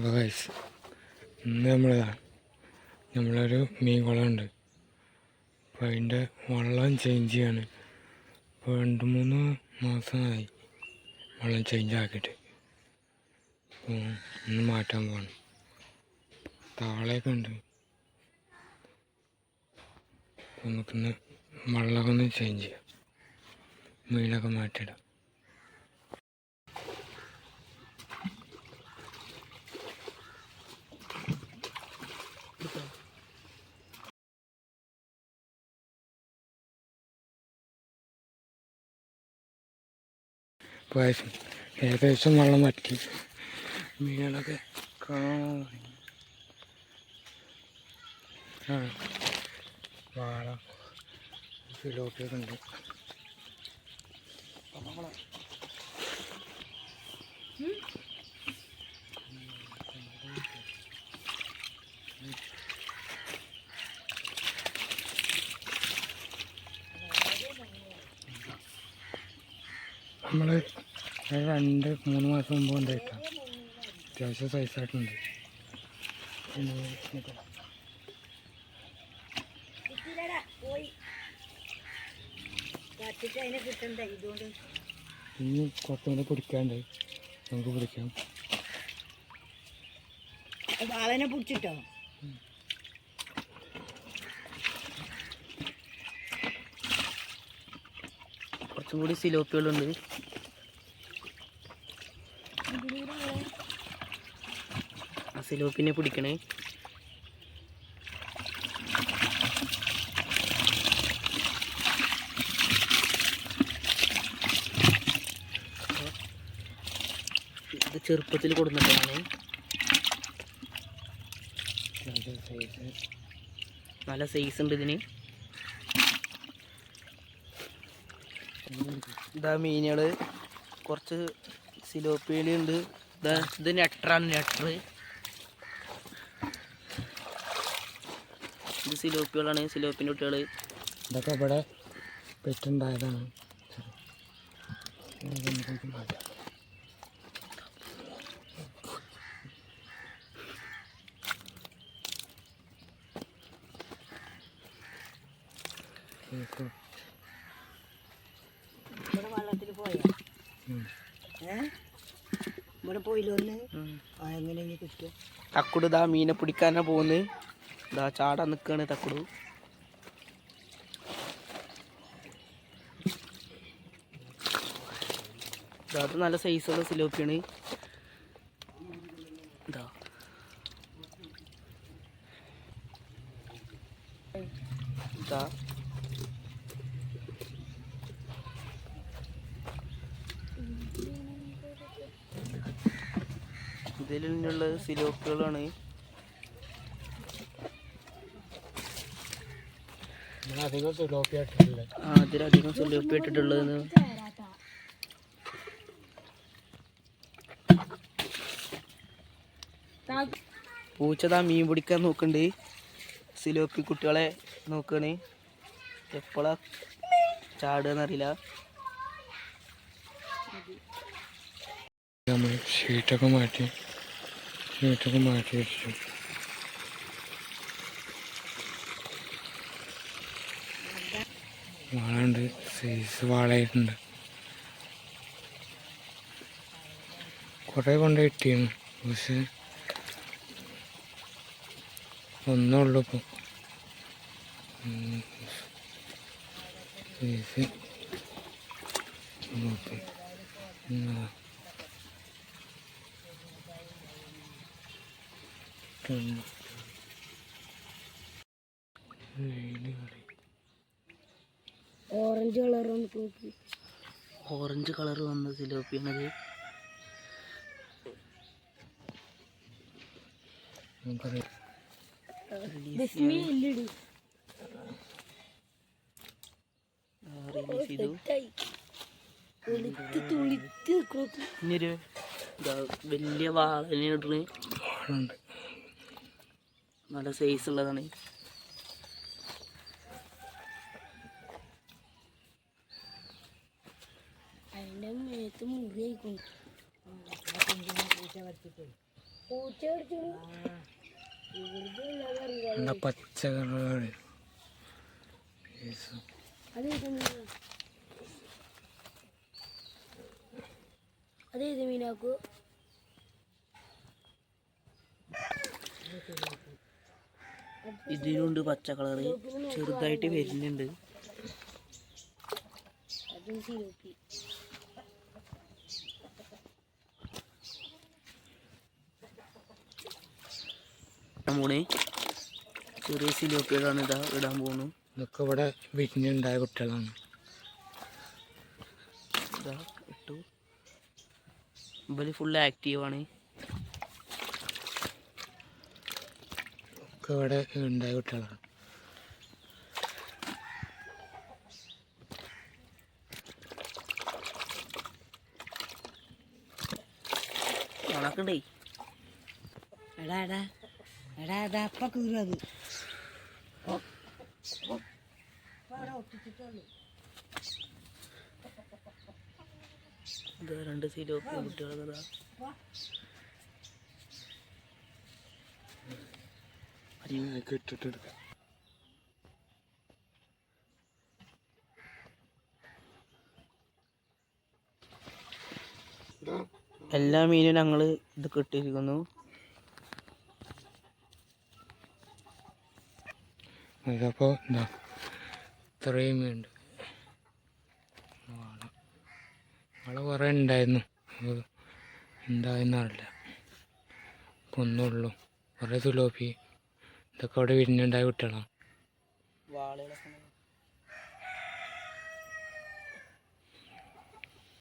അപ്പോൾ ഗൈസ് ഇന്ന് നമ്മൾ നമ്മളൊരു മീൻ കുളമുണ്ട്. അപ്പോൾ അതിന്റെ വെള്ളം ചേഞ്ച് ചെയ്യാണ്. ഇപ്പോൾ രണ്ട് മൂന്ന് മാസമായി വെള്ളം ചേഞ്ച് ആക്കിയിട്ട്. അപ്പോൾ ഇന്ന് മാറ്റാൻ പോകണം താളയൊക്കെ ഉണ്ട്. നമുക്കിന്ന് വെള്ളമൊക്കെ ഒന്ന് ചേഞ്ച് ചെയ്യാം. മീനൊക്കെ മാറ്റിയിടാം. ഇപ്പോൾ ഏകദേശം വെള്ളം വറ്റി. മീനുകളൊക്കെ കാണാൻ വാള ഫിലോപ്പിയൊക്കെ ഉണ്ട്. നമ്മൾ രണ്ട് മൂന്ന് മാസം മുമ്പ് കൊണ്ടുപോയിട്ടാണ് അത്യാവശ്യം സൈസായിട്ടുണ്ട് ഇനി കുറച്ചുകൂടെ പിടിക്കാണ്ട് നമുക്ക് പിടിക്കാം. വാളനെ പിടിച്ചിട്ടോ? കുറച്ചും കൂടി സിലോപ്പികളുണ്ട്. സിലോപ്പിനെ പിടിക്കണേ. ഇത് ചെറുപ്പത്തിൽ കൊടുത്തിട്ടാണ് നല്ല സൈസ് ഉണ്ട് ഇതിന്. ഇതാ മീനുകൾ കുറച്ച് സിലോപ്പിയലി ഉണ്ട് ഇതാ ഇത് നെട്ടറാണ് നെട്ടർ സിലോപ്പികളാണ് സിലോപ്പിന്റെ കുട്ടികൾ ഇതൊക്കെ ഇവിടെ പെറ്റുണ്ടായതാണ്. വെള്ളത്തിൽ പോയാ? ഇവിടെ പോയില്ല ഒന്ന്? എങ്ങനെ മീനെ പിടിക്കാനാ പോകുന്നത് ഇതാ ചാടാൻ നിൽക്കുകയാണ് തക്കുടു. അത് നല്ല സൈസുള്ള സിലോപ്പിയാണ്. ഇതാ. ഇതാ. ഇതിലുള്ള സിലോപ്പികളാണ് അതിലധികം സിലോപ്പി ഇട്ടിട്ടുള്ളത്. പൂച്ചതാ മീൻ പിടിക്കാൻ നോക്കണ്ട്. സിലോപ്പി കുട്ടികളെ നോക്കണ്. എപ്പോഴാ ചാടുകയെന്നറിയില്ല നമ്മൾ ഷീറ്റൊക്കെ മാറ്റി ഷീറ്റൊക്കെ മാറ്റി വെച്ചു വാളുണ്ട് സൈസ് വാളായിട്ടുണ്ട് കുറേ കൊണ്ട് കിട്ടിയിരുന്നു പക്ഷെ ഒന്നുള്ളൂ ഇപ്പോൾ സൈസ് നോക്കി. കളി ഓറഞ്ച് കളർ നോക്കി. ഓറഞ്ച് കളർ വന്ന സിലോപ്പിയാണത്. ഇനിയൊരു വലിയ വാളനെ നല്ല സൈസ് ഉള്ളതാണ്. അതിന്റെ മേത്ത് മുറി ആയിക്കൊണ്ട് പൂച്ച വരച്ചിട്ട് എന്താ പച്ച കളർ അതേത് മീനാക്കു? ഇതിനുണ്ട് പച്ച കളറ്. ചെറുതായിട്ട് വരുന്നുണ്ട്. അതും സിലോപ്പി. പോണേ ചെറിയ സിലോപ്പികളാണ് ഇതാ ഇടാൻ പോകുന്നു ഇതൊക്കെ ഇവിടെ വിരിഞ്ഞുണ്ടായ കുട്ടികളാണ്. ഇതാ ഇട്ടു. ഇവർ ഫുൾ ആക്റ്റീവാണ് ഒക്കെ ഇവിടെ ഉണ്ടായ കുട്ടികളാണ്. ഉണക്കണ്ടേ എടാ എടാ. എടാ എടാ അപ്പ കീറും അത്. ഇതാ രണ്ട് ഇതാ അതിനൊക്കെ ഇട്ടിട്ടെടുക്കാം എല്ലാ മീനും ഞങ്ങൾ ഇത് കിട്ടിയിരിക്കുന്നു. അതപ്പോൾ എന്താ ഇത്രയും ഉണ്ട്. വാള. വാള കുറേ ഉണ്ടായിരുന്നു എന്തായെന്നറിയില്ല ഇപ്പം ഒന്നുള്ളൂ കുറേ തുലോപ്പി ഇതൊക്കെ അവിടെ വിരിഞ്ഞുണ്ടായ കുട്ടികളാണ് വാളകളൊക്കെ